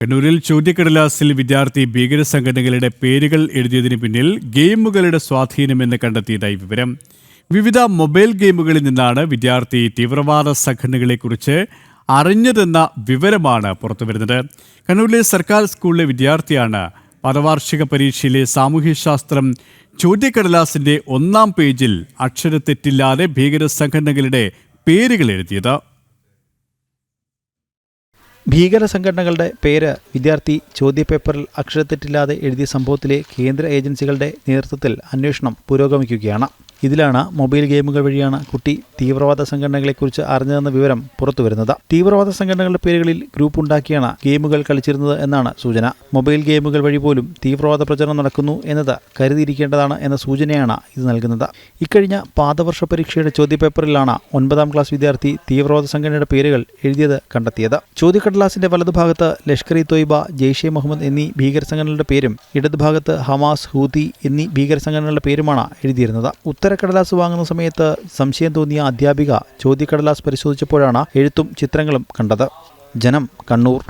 കണ്ണൂരിൽ ചോദ്യക്കടലാസിൽ വിദ്യാർത്ഥി ഭീകര സംഘടനകളുടെ പേരുകൾ എഴുതിയതിന് പിന്നിൽ ഗെയിമുകളുടെ സ്വാധീനമെന്ന് കണ്ടെത്തിയതായി വിവരം. വിവിധ മൊബൈൽ ഗെയിമുകളിൽ നിന്നാണ് വിദ്യാർത്ഥി തീവ്രവാദ സംഘടനകളെക്കുറിച്ച് അറിഞ്ഞതെന്ന വിവരമാണ് പുറത്തുവരുന്നത്. കണ്ണൂരിലെ സർക്കാർ സ്കൂളിലെ വിദ്യാർത്ഥിയാണ് പദവാർഷിക പരീക്ഷയിലെ സാമൂഹ്യശാസ്ത്രം ചോദ്യക്കടലാസിന്റെ ഒന്നാം പേജിൽ അക്ഷരത്തെറ്റില്ലാതെ ഭീകര സംഘടനകളുടെ പേരുകൾ എഴുതിയത്. ഭീകര സംഘടനകളുടെ പേര് വിദ്യാർത്ഥി ചോദ്യപേപ്പറിൽ അക്ഷരത്തെറ്റില്ലാതെ എഴുതിയ സംഭവത്തിലെ കേന്ദ്ര ഏജൻസികളുടെ നേതൃത്വത്തിൽ അന്വേഷണം പുരോഗമിക്കുകയാണ്. ഇതിലാണ് മൊബൈൽ ഗെയിമുകൾ വഴിയാണ് കുട്ടി തീവ്രവാദ സംഘടനകളെക്കുറിച്ച് അറിഞ്ഞതെന്ന വിവരം പുറത്തുവരുന്നത്. തീവ്രവാദ സംഘടനകളുടെ പേരുകളിൽ ഗ്രൂപ്പ് ഉണ്ടാക്കിയാണ് ഗെയിമുകൾ കളിച്ചിരുന്നത് എന്നാണ് സൂചന. മൊബൈൽ ഗെയിമുകൾ വഴി പോലും തീവ്രവാദ പ്രചരണം നടക്കുന്നു എന്നത് കരുതിയിരിക്കേണ്ടതാണ് എന്ന സൂചനയാണ് ഇത് നൽകുന്നത്. ഇക്കഴിഞ്ഞ പാദവർഷ പരീക്ഷയുടെ ചോദ്യപേപ്പറിലാണ് ഒൻപതാം ക്ലാസ് വിദ്യാർത്ഥി തീവ്രവാദ സംഘടനയുടെ പേരുകൾ എഴുതിയത് കണ്ടെത്തിയത്. ചോദ്യക്കടലാസിന്റെ വലതുഭാഗത്ത് ലഷ്കർ ഇ തൊയ്ബ ജെയ്ഷെ മുഹമ്മദ് എന്നീ ഭീകര സംഘടനകളുടെ പേരും ഇടതുഭാഗത്ത് ഹമാസ് ഹൂതി എന്നീ ഭീകര സംഘടനകളുടെ പേരുമാണ് എഴുതിയിരുന്നത്. ഉത്തരക്കടലാസ് വാങ്ങുന്ന സമയത്ത് സംശയം തോന്നിയ അധ്യാപിക ചോദ്യക്കടലാസ് പരിശോധിച്ചപ്പോഴാണ് എഴുത്തും ചിത്രങ്ങളും കണ്ടത്. ജനം കണ്ണൂർ.